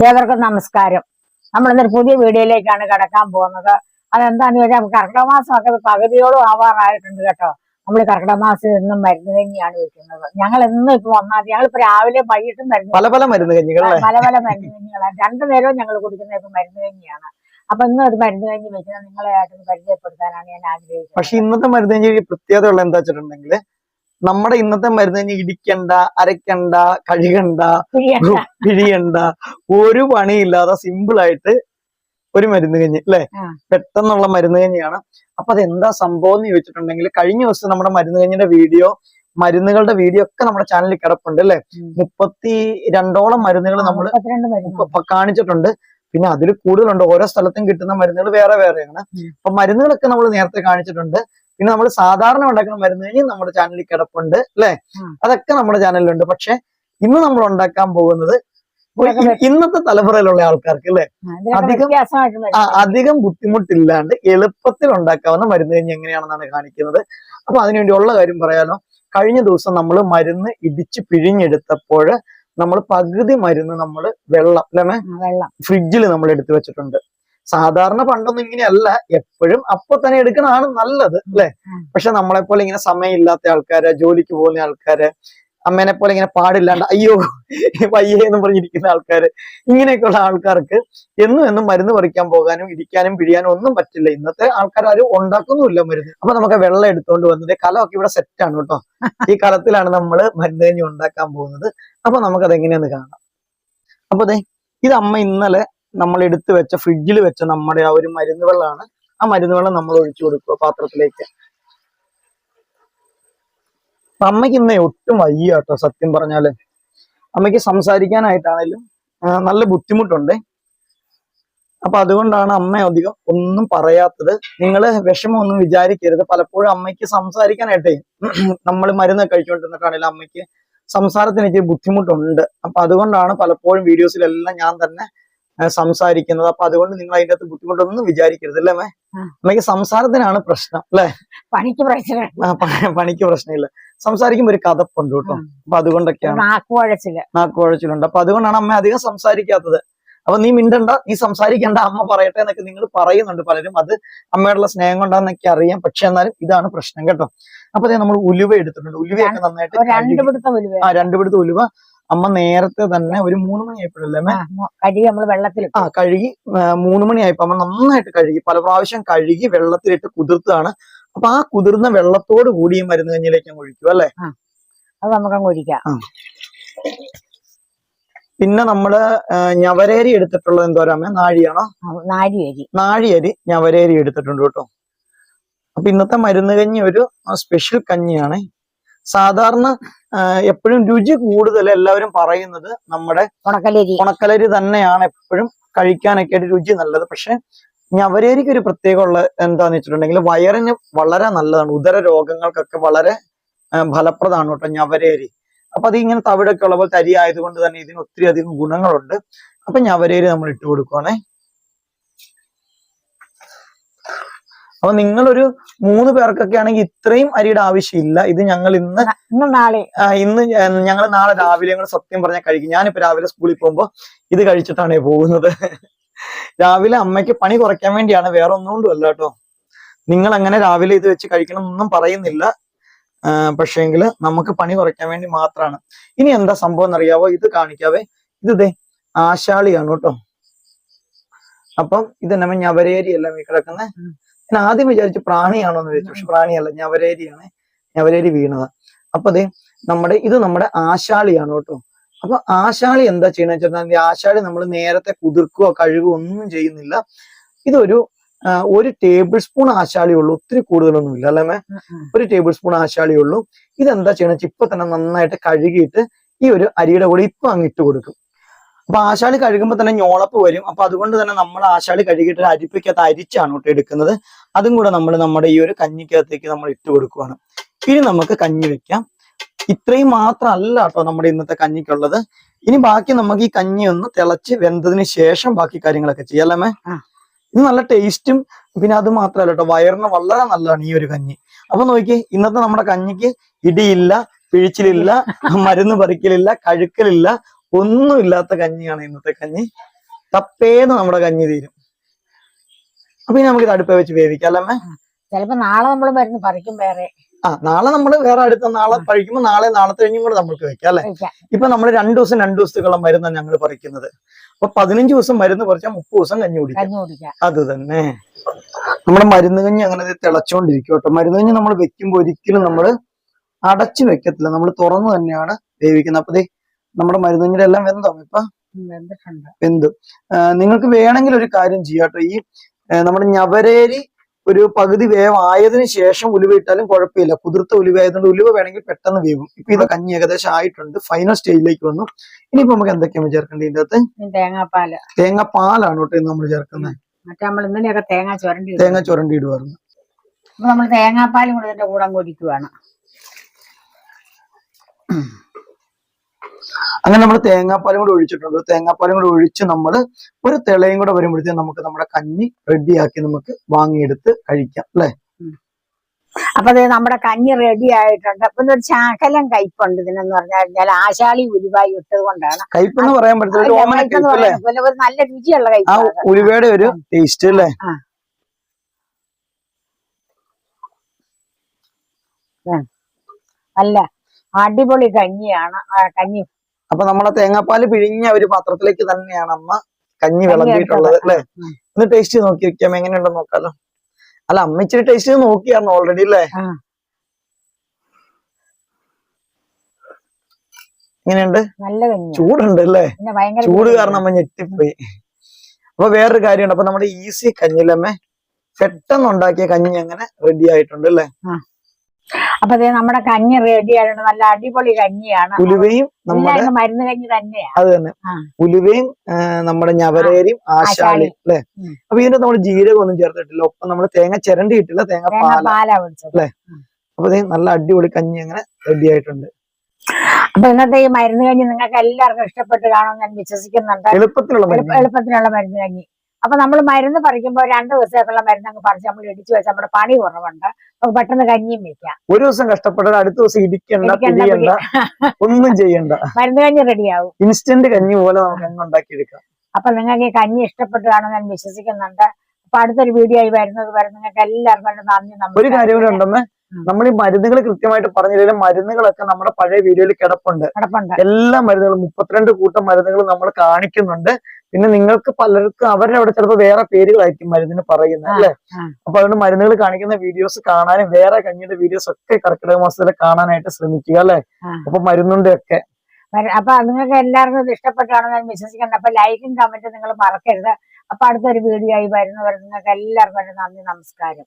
ഏവർക്കും നമസ്കാരം. നമ്മളിന്നൊരു പുതിയ വീഡിയോയിലേക്കാണ് കിടക്കാൻ പോകുന്നത്. അതെന്താന്ന് ചോദിച്ചാൽ കർക്കിടക മാസമൊക്കെ പകുതിയോളം ആവാറായിട്ടുണ്ട് കേട്ടോ. നമ്മൾ കർക്കിടക മാസം എന്നും മരുന്ന് കഞ്ഞിയാണ് വെക്കുന്നത്. ഞങ്ങൾ എന്നും ഇപ്പൊ ഒന്നാം ഞങ്ങൾ ഇപ്പൊ രാവിലെ വൈകിട്ടും മരുന്ന് പല പല മരുന്ന് കഞ്ഞികൾ പല പല മരുന്ന് കഞ്ഞികളാണ്. രണ്ടു നേരവും ഞങ്ങൾ കുടിക്കുന്ന ഇപ്പൊ മരുന്ന് കഞ്ഞിയാണ്. അപ്പൊ ഇന്ന് ഒരു മരുന്ന് കഞ്ഞി വെക്കുന്നത് നിങ്ങളെ ആയിട്ട് പരിചയപ്പെടുത്താനാണ് ഞാൻ ആഗ്രഹിക്കുന്നത്. പക്ഷെ ഇന്നത്തെ മരുന്ന് കഞ്ഞി പ്രത്യേകത ഉള്ള എന്താ വെച്ചിട്ടുണ്ടെങ്കിൽ നമ്മുടെ ഇന്നത്തെ മരുന്ന് ഇടിക്കണ്ട അരക്കണ്ട കഴുകണ്ട പിഴിയണ്ട. ഒരു പണിയില്ലാതെ സിമ്പിൾ ആയിട്ട് ഒരു മരുന്ന് കഞ്ഞി അല്ലെ? പെട്ടെന്നുള്ള മരുന്ന് കഞ്ഞിയാണ്. അപ്പൊ അതെന്താ സംഭവം എന്ന് ചോദിച്ചിട്ടുണ്ടെങ്കിൽ കഴിഞ്ഞ ദിവസം നമ്മുടെ മരുന്ന് കഞ്ഞിയുടെ വീഡിയോ മരുന്നുകളുടെ വീഡിയോ ഒക്കെ നമ്മുടെ ചാനലിൽ കിടപ്പുണ്ട് അല്ലെ. മുപ്പത്തി രണ്ടോളം മരുന്നുകൾ നമ്മൾ കാണിച്ചിട്ടുണ്ട്. പിന്നെ അതിൽ കൂടുതലുണ്ട്. ഓരോ സ്ഥലത്തും കിട്ടുന്ന മരുന്നുകൾ വേറെ വേറെയാണ്. അപ്പൊ മരുന്നുകളൊക്കെ നമ്മൾ നേരത്തെ കാണിച്ചിട്ടുണ്ട്. പിന്നെ നമ്മൾ സാധാരണ ഉണ്ടാക്കുന്ന മരുന്ന് കഴിഞ്ഞ് നമ്മുടെ ചാനലിൽ കിടപ്പുണ്ട് അല്ലെ? അതൊക്കെ നമ്മുടെ ചാനലിലുണ്ട് പക്ഷെ ഇന്ന് നമ്മൾ ഉണ്ടാക്കാൻ പോകുന്നത് ഇന്നത്തെ തലമുറയിലുള്ള ആൾക്കാർക്ക് അല്ലെ? അധികം- അധികം ബുദ്ധിമുട്ടില്ലാണ്ട് എളുപ്പത്തിൽ ഉണ്ടാക്കാവുന്ന മരുന്ന് കഴിഞ്ഞ് എങ്ങനെയാണെന്നാണ് കാണിക്കുന്നത്. അപ്പൊ അതിനുവേണ്ടി ഉള്ള കാര്യം പറയാലോ. കഴിഞ്ഞ ദിവസം നമ്മൾ മരുന്ന് ഇടിച്ച് പിഴിഞ്ഞെടുത്തപ്പോൾ നമ്മൾ പകുതി മരുന്ന് നമ്മൾ വെള്ളം അല്ലേ ഫ്രിഡ്ജിൽ നമ്മൾ എടുത്തു വെച്ചിട്ടുണ്ട്. സാധാരണ പണ്ടൊന്നും ഇങ്ങനെയല്ല. എപ്പോഴും അപ്പൊ തന്നെ എടുക്കണതാണ് നല്ലത് അല്ലെ. പക്ഷെ നമ്മളെ പോലെ ഇങ്ങനെ സമയമില്ലാത്ത ആൾക്കാര് ജോലിക്ക് പോകുന്ന ആൾക്കാര് അമ്മേനെ പോലെ ഇങ്ങനെ പാടില്ലാണ്ട് അയ്യോ വയ്യേ എന്ന് പറഞ്ഞിരിക്കുന്ന ആൾക്കാര് ഇങ്ങനെയൊക്കെയുള്ള ആൾക്കാർക്ക് എന്നും എന്നും മരുന്ന് പറിക്കാൻ പോകാനും ഇരിക്കാനും പിഴിയാനും ഒന്നും പറ്റില്ല. ഇന്നത്തെ ആൾക്കാർ ആരും ഉണ്ടാക്കുന്നുമില്ല മരുന്ന്. അപ്പൊ നമുക്ക് വെള്ളം എടുത്തോണ്ട് വന്നത് കലമൊക്കെ ഇവിടെ സെറ്റാണ് കേട്ടോ. ഈ കലത്തിലാണ് നമ്മൾ മരുന്ന് കഴിഞ്ഞ് ഉണ്ടാക്കാൻ പോകുന്നത്. അപ്പൊ നമുക്കത് എങ്ങനെയാന്ന് കാണാം. അപ്പൊ ദേ ഇത് അമ്മ ഇന്നലെ നമ്മൾ എടുത്തു വെച്ച ഫ്രിഡ്ജിൽ വെച്ച നമ്മുടെ ആ ഒരു മരുന്ന് വെള്ളമാണ്. ആ മരുന്ന് വെള്ളം നമ്മൾ ഒഴിച്ചു കൊടുക്കുക പാത്രത്തിലേക്ക്. അമ്മയ്ക്ക് ഇന്നേ ഒട്ടും വയ്യ കേട്ടോ സത്യം പറഞ്ഞാൽ. അമ്മയ്ക്ക് സംസാരിക്കാനായിട്ടാണേലും നല്ല ബുദ്ധിമുട്ടുണ്ട്. അപ്പൊ അതുകൊണ്ടാണ് അമ്മ അധികം ഒന്നും പറയാത്തത്. നിങ്ങൾ വിഷമമൊന്നും വിചാരിക്കരുത്. പലപ്പോഴും അമ്മയ്ക്ക് സംസാരിക്കാനായിട്ടേ നമ്മൾ മരുന്ന് കഴിച്ചുകൊണ്ടിരുന്നിട്ടാണെങ്കിലും അമ്മയ്ക്ക് സംസാരത്തിന് എനിക്ക് ബുദ്ധിമുട്ടുണ്ട്. അപ്പൊ അതുകൊണ്ടാണ് പലപ്പോഴും വീഡിയോസിലെല്ലാം ഞാൻ തന്നെ സംസാരിക്കുന്നത്. അപ്പൊ അതുകൊണ്ട് നിങ്ങൾ അതിന്റെ അകത്ത് ബുദ്ധിമുട്ടൊന്നും വിചാരിക്കരുത് അല്ലേ അമ്മേ ആ. അമ്മയ്ക്ക് സംസാരത്തിനാണ് പ്രശ്നം അല്ലെ? പണിക്ക് പ്രശ്നം. പണിക്ക് പ്രശ്നമില്ല. സംസാരിക്കുമ്പോ ഒരു കഥപ്പുണ്ട് കേട്ടോ. അപ്പൊ അതുകൊണ്ടൊക്കെയാണ്. നാക്കുവഴച്ചിൽ നാക്കുഴച്ചിലുണ്ട് അപ്പൊ അതുകൊണ്ടാണ് അമ്മ അധികം സംസാരിക്കാത്തത്. അപ്പൊ നീ മിണ്ടണ്ട നീ സംസാരിക്കണ്ട അമ്മ പറയട്ടെ എന്നൊക്കെ നിങ്ങൾ പറയുന്നുണ്ട് പലരും. അത് അമ്മയോടുള്ള സ്നേഹം കൊണ്ടാന്നൊക്കെ അറിയാം. പക്ഷെ എന്നാലും ഇതാണ് പ്രശ്നം കേട്ടോ. അപ്പൊ നമ്മൾ ഉലുവ എടുത്തിട്ടുണ്ട്. ഉലുവയൊക്കെ നന്നായിട്ട് ആ രണ്ടു പിടുത്ത ഉലുവ. അമ്മ നേരത്തെ തന്നെ ഒരു മൂന്ന് മണി കഴുകി നമ്മൾ വെള്ളത്തിൽ ആ കഴുകി മൂന്ന് മണി ആയപ്പോ അമ്മ നന്നായിട്ട് കഴുകി. പല പ്രാവശ്യം കഴുകി വെള്ളത്തിലിട്ട് കുതിർത്താണ് അപ്പൊ ആ കുതിർന്ന വെള്ളത്തോട് കൂടി ഈ മരുന്ന് കഞ്ഞിലേക്ക് അങ്ങ് ഒഴിക്കും അല്ലേ? അത് നമുക്ക് അങ്ങ് ഒഴിക്കാം പിന്നെ നമ്മൾ ഞവരേരി എടുത്തിട്ടുള്ളത് എന്തോരാമേ നാഴിയാണോ? നാഴിയരി. നാഴിയരി ഞവരേരി എടുത്തിട്ടുണ്ട് കേട്ടോ. അപ്പൊ ഇന്നത്തെ മരുന്ന് കഞ്ഞി ഒരു സ്പെഷ്യൽ കഞ്ഞിയാണ്. സാധാരണ എപ്പോഴും രുചി കൂടുതൽ എല്ലാവരും പറയുന്നത് നമ്മുടെ ഉണക്കലരി. ഉണക്കലരി തന്നെയാണ് എപ്പോഴും കഴിക്കാനൊക്കെ ആയിട്ട് രുചി നല്ലത്. പക്ഷെ ഞവരേരിക്ക് ഒരു പ്രത്യേകമുള്ള എന്താന്ന് വെച്ചിട്ടുണ്ടെങ്കിൽ വയറിന് വളരെ നല്ലതാണ്. ഉദര രോഗങ്ങൾക്കൊക്കെ വളരെ ഫലപ്രദമാണ് കേട്ടോ ഞവരേരി. അപ്പൊ അത് ഇങ്ങനെ തവിടൊക്കെ ഉള്ള പോലെ തരി ആയതുകൊണ്ട് തന്നെ ഇതിന് ഒത്തിരി അധികം ഗുണങ്ങളുണ്ട്. അപ്പൊ ഞവരേരി നമ്മൾ ഇട്ട് കൊടുക്കുവാണേ. അപ്പൊ നിങ്ങളൊരു മൂന്ന് പേർക്കൊക്കെ ആണെങ്കിൽ ഇത്രയും അരിയുടെ ആവശ്യമില്ല. ഇത് ഞങ്ങൾ ഇന്ന് നാളെ. ഇന്ന് ഞങ്ങൾ നാളെ രാവിലെ ഞങ്ങൾ സത്യം പറഞ്ഞാൽ കഴിക്കും. ഞാനിപ്പോ രാവിലെ സ്കൂളിൽ പോകുമ്പോ ഇത് കഴിച്ചിട്ടാണ് പോകുന്നത്. രാവിലെ അമ്മയ്ക്ക് പണി കുറയ്ക്കാൻ വേണ്ടിയാണ്. വേറെ ഒന്നുകൊണ്ടും അല്ല കേട്ടോ. നിങ്ങൾ അങ്ങനെ രാവിലെ ഇത് വെച്ച് കഴിക്കണം എന്നൊന്നും പറയുന്നില്ല. പക്ഷേങ്കിൽ നമുക്ക് പണി കുറയ്ക്കാൻ വേണ്ടി മാത്രമാണ് ഇനി എന്താ സംഭവം എന്നറിയാവോ? ഇത് കാണിക്കാവേ. ഇത് ദേ ആശാളിയാണ് കേട്ടോ. അപ്പം ഇത് നമ്മ ഞവരേരി എല്ലാം ഈ കിടക്കുന്നത് ഉം. ഞാൻ ആദ്യം വിചാരിച്ചു പ്രാണിയാണോ എന്ന് വിചാരിച്ചു. പക്ഷെ പ്രാണിയല്ല ഞവരേരിയാണ് ഞവരേരി വീണതാ. അപ്പൊ അതെ നമ്മുടെ ഇത് നമ്മുടെ ആശാളിയാണ് കേട്ടോ. അപ്പൊ ആശാളി എന്താ ചെയ്യണമെന്ന് വെച്ചിട്ടുണ്ടെങ്കിൽ ഈ ആശാളി നമ്മൾ നേരത്തെ കുതിർക്കുകയോ കഴുകുകയോ ഒന്നും ചെയ്യുന്നില്ല. ഇതൊരു ഒരു ടേബിൾ സ്പൂൺ ആശാളി ഉള്ളൂ. ഒത്തിരി കൂടുതലൊന്നും ഇല്ല അല്ലേ ഒരു ടേബിൾ സ്പൂൺ ആശാളി ഉള്ളൂ. ഇതെന്താ ചെയ്യണം ഇപ്പൊ തന്നെ നന്നായിട്ട് കഴുകിയിട്ട് ഈ ഒരു അരിയുടെ കൂടെ ഇപ്പൊ അങ്ങ് ഇട്ട് കൊടുക്കും. അപ്പൊ ആശാളി കഴുകുമ്പോൾ തന്നെ ഞോളപ്പ് വരും. അപ്പൊ അതുകൊണ്ട് തന്നെ നമ്മൾ ആശാളി കഴുകിയിട്ട് അരിപ്പിക്കകത്ത് അരിച്ചാണ് കേട്ടോ എടുക്കുന്നത്. അതും കൂടെ നമ്മൾ നമ്മുടെ ഈ ഒരു കഞ്ഞിക്കകത്തേക്ക് നമ്മൾ ഇട്ട് കൊടുക്കുകയാണ് ഇനി നമുക്ക് കഞ്ഞി വെക്കാം. ഇത്രയും മാത്രമല്ല കേട്ടോ നമ്മുടെ ഇന്നത്തെ കഞ്ഞിക്കുള്ളത്. ഇനി ബാക്കി നമുക്ക് ഈ കഞ്ഞി ഒന്ന് തിളച്ച് വെന്തതിന് ശേഷം ബാക്കി കാര്യങ്ങളൊക്കെ ചെയ്യാം അല്ലേ ഇത് നല്ല ടേസ്റ്റും പിന്നെ അത് മാത്രമല്ല കേട്ടോ വയറിന് വളരെ നല്ലതാണ് ഈ ഒരു കഞ്ഞി. അപ്പൊ നോക്കി ഇന്നത്തെ നമ്മുടെ കഞ്ഞിക്ക് ഇടിയില്ല പിഴിച്ചിലില്ല മരുന്ന് പറിക്കലില്ല കഴുക്കലില്ല ഒന്നും ഇല്ലാത്ത കഞ്ഞിയാണ് ഇന്നത്തെ കഞ്ഞി. തപ്പേന്ന് നമ്മുടെ കഞ്ഞി തീരും. അപ്പൊ ഇനി നമുക്ക് ഇത് അടുപ്പ വെച്ച് വേവിക്കാം അല്ലേ ചിലപ്പോ നാളെ നമ്മൾ മരുന്ന് പറിക്കും വേറെ. ആ നാളെ നമ്മൾ വേറെ അടുത്ത നാളെ കഴിക്കുമ്പോൾ നാളെ നാളെ കഴിഞ്ഞും കൂടെ നമ്മൾക്ക് വെക്കാം അല്ലെ? ഇപ്പൊ നമ്മൾ രണ്ടു ദിവസം രണ്ടു ദിവസത്തേക്കുള്ള മരുന്നാണ് ഞങ്ങൾ പറിക്കുന്നത്. അപ്പൊ പതിനഞ്ച് ദിവസം മരുന്ന് പറിച്ചാൽ മുപ്പത് ദിവസം കഞ്ഞി കുടിക്കാം. അത് തന്നെ. നമ്മുടെ മരുന്ന് കഞ്ഞി അങ്ങനെ തിളച്ചോണ്ടിരിക്കും കേട്ടോ. മരുന്ന് കഞ്ഞി നമ്മൾ വെക്കുമ്പോൾ ഒരിക്കലും നമ്മൾ അടച്ചു വെക്കത്തില്ല. നമ്മൾ തുറന്നു തന്നെയാണ് വേവിക്കുന്നത്. അപ്പൊ ദേ നമ്മുടെ മരുന്ന് കഞ്ഞിയുടെ എല്ലാം വെന്തോ ഇപ്പൊ? വെന്തു. നിങ്ങൾക്ക് വേണമെങ്കിൽ ഒരു കാര്യം ചെയ്യാട്ടോ ഈ നമ്മുടെ ഞവരേരി ഒരു പകുതി വേവായതിനു ശേഷം ഉലുവ ഇട്ടാലും കുഴപ്പമില്ല. കുതിർത്ത ഉലുവ ആയതുകൊണ്ട് ഉലുവ വേണമെങ്കിൽ പെട്ടെന്ന് വേവും. ഇപ്പൊ ഇത് കഞ്ഞി ഏകദേശം ആയിട്ടുണ്ട്. ഫൈനൽ സ്റ്റേജിലേക്ക് വന്നു. ഇനിയിപ്പോ നമുക്ക് എന്തൊക്കെയാണ് ചേർക്കേണ്ടത് ഇതിന്റെ അകത്ത്? തേങ്ങാപ്പാൽ. തേങ്ങാപ്പാലാണ് പാലാണ് കേട്ടോ നമ്മൾ ചേർക്കുന്നത്. മറ്റേ നമ്മൾ ഇന്നലെയൊക്കെ തേങ്ങ ചുരണ്ടി തേങ്ങ ചുരണ്ടി ഇടുവായിരുന്നു. അപ്പൊ നമ്മൾ തേങ്ങാപ്പാലും കൂടെ ഇതിന്റെ കൂടെ കുടിക്കുവാണ് അങ്ങനെ നമ്മൾ തേങ്ങാപ്പാലും കൂടെ ഒഴിച്ചിട്ടുണ്ട്. തേങ്ങാപ്പാലും കൂടെ ഒഴിച്ച് നമ്മൾ ഒരു തിളയും കൂടെ വരുമ്പോഴത്തേക്കും നമുക്ക് നമ്മുടെ കഞ്ഞി റെഡിയാക്കി നമുക്ക് വാങ്ങിയെടുത്ത് കഴിക്കാം അല്ലെ? അപ്പൊ ദേ നമ്മുടെ കഞ്ഞി റെഡി ആയിട്ടുണ്ട്. അപ്പൊ ഒരു ശാഖലം കയ്പുണ്ട് ഇതിനെന്ന് പറഞ്ഞു കഴിഞ്ഞാൽ ആശാളി ഉരുവായി ഇട്ടത് കൊണ്ടാണ്. കയ്പെന്ന് പറയാൻ പറ്റത്തില്ല. ഒരു അല്ലെ? നല്ല രുചിയുള്ള കയ്പ് ഒരു ടേസ്റ്റ് അല്ലേ? നല്ല അടിപൊളി കഞ്ഞിയാണ്. കഞ്ഞി അപ്പൊ നമ്മളെ തേങ്ങാപ്പാൽ പിഴിഞ്ഞ ഒരു പാത്രത്തിലേക്ക് തന്നെയാണ് അമ്മ കഞ്ഞി വിളമ്പിയിട്ടുള്ളത്. അല്ലെ. ഒന്ന് ടേസ്റ്റ് ചെയ്ത് നോക്കി വെക്കാം എങ്ങനെയുണ്ടെന്ന് നോക്കാലോ. അല്ല അമ്മ ഇച്ചിരി ടേസ്റ്റ് ചെയ്ത് നോക്കിയായിരുന്നു ഓൾറെഡി അല്ലേ. എങ്ങനെയുണ്ട്? നല്ല ചൂടുണ്ട് അല്ലേ? ചൂട് കാരണം അമ്മ ഞെട്ടിപ്പോയി. അപ്പൊ വേറൊരു കാര്യമുണ്ട് അപ്പൊ നമ്മുടെ ഈസി കഞ്ഞിലമ്മ പെട്ടെന്ന് ഉണ്ടാക്കിയ കഞ്ഞി അങ്ങനെ റെഡി ആയിട്ടുണ്ട് അല്ലെ? അപ്പൊ ദേ നമ്മുടെ കഞ്ഞി റെഡി ആയിട്ടുണ്ട് നല്ല അടിപൊളി കഞ്ഞിയാണ്. ഉലുവയും നമ്മുടെ മരുന്ന് കഞ്ഞി തന്നെയാണ് അത് തന്നെ. പുലുവയും ഉലുവയും നമ്മുടെ ഞവരേരിയും ആശാളി. അല്ലെ? അപ്പൊ ഇതിന്റെ നമ്മൾ ജീരകം ഒന്നും ചേർത്തിട്ടില്ല. ഒപ്പം നമ്മൾ തേങ്ങ ചിരണ്ടി ഇട്ടില്ല തേങ്ങ പാല. അല്ലേ? അപ്പൊ നല്ല അടിപൊളി കഞ്ഞി അങ്ങനെ റെഡി ആയിട്ടുണ്ട്. അപ്പൊ ഇന്നത്തെ ഈ മരുന്ന് കഞ്ഞി നിങ്ങൾക്ക് എല്ലാവർക്കും ഇഷ്ടപ്പെട്ട് കാണുമെന്ന് ഞാൻ വിശ്വസിക്കുന്നുണ്ട്. എളുപ്പത്തിലുള്ള മരുന്ന് കഞ്ഞി. അപ്പൊ നമ്മൾ മരുന്ന് പറിക്കുമ്പോൾ രണ്ട് ദിവസത്തേക്കുള്ള മരുന്ന് അങ്ങ് പറിച്ച് നമ്മൾ ഇടിച്ചു വെച്ചാൽ നമ്മുടെ പണി കുറവുണ്ട്. അപ്പൊ പെട്ടെന്ന് കഞ്ഞിയും വെക്കാം. ഒരു ദിവസം കഷ്ടപ്പെട്ടാൽ അടുത്ത ദിവസം ഇടിക്കണ്ട പിടിയണ്ട ഒന്നും ചെയ്യണ്ട. മരുന്ന് കഞ്ഞി റെഡിയാവും. ഇൻസ്റ്റന്റ് കഞ്ഞി പോലെ നമുക്ക് അങ്ങ് ഉണ്ടാക്കിയെടുക്കാം. അപ്പൊ നിങ്ങൾക്ക് ഈ കഞ്ഞി ഇഷ്ടപ്പെട്ടതാണെന്ന് ഞാൻ വിശ്വസിക്കുന്നുണ്ട്. അപ്പൊ അടുത്തൊരു വീഡിയോ ആയി വരുന്നത് വരെ നിങ്ങൾക്ക് എല്ലാവർക്കും നന്ദി ഒരു കാര്യം കൂടെ ഉണ്ടെന്ന് നമ്മൾ ഈ മരുന്നുകൾ കൃത്യമായിട്ട് പറഞ്ഞില്ലെങ്കിലും മരുന്നുകളൊക്കെ നമ്മുടെ പഴയ വീഡിയോയിൽ കിടപ്പുണ്ട്. കിടപ്പുണ്ട്. എല്ലാ മരുന്നുകളും മുപ്പത്തിരണ്ട് കൂട്ടം മരുന്നുകൾ നമ്മൾ കാണിക്കുന്നുണ്ട്. പിന്നെ നിങ്ങൾക്ക് പലർക്കും അവരുടെ അവിടെ ചിലപ്പോൾ വേറെ പേരുകളായിരിക്കും മരുന്നിന് പറയുന്നത് അല്ലെ? അപ്പൊ അതുകൊണ്ട് മരുന്നുകൾ കാണിക്കുന്ന വീഡിയോസ് കാണാനും വേറെ കഞ്ഞിയുടെ വീഡിയോസ് ഒക്കെ കർക്കിടക മാസത്തിൽ കാണാനായിട്ട് ശ്രമിക്കുക അല്ലെ. അപ്പൊ മരുന്നുണ്ട് ഒക്കെ അപ്പൊ നിങ്ങൾക്ക് എല്ലാവർക്കും ഇഷ്ടപ്പെട്ടാണെന്ന് ഞാൻ വിശ്വസിക്കുന്നുണ്ട് അപ്പൊ ലൈക്കും കമന്റും നിങ്ങൾ മറക്കരുത്. അപ്പൊ അടുത്തൊരു വീഡിയോ ആയി വരുന്നവർ നിങ്ങൾക്ക് എല്ലാവർക്കും നന്ദി നമസ്കാരം.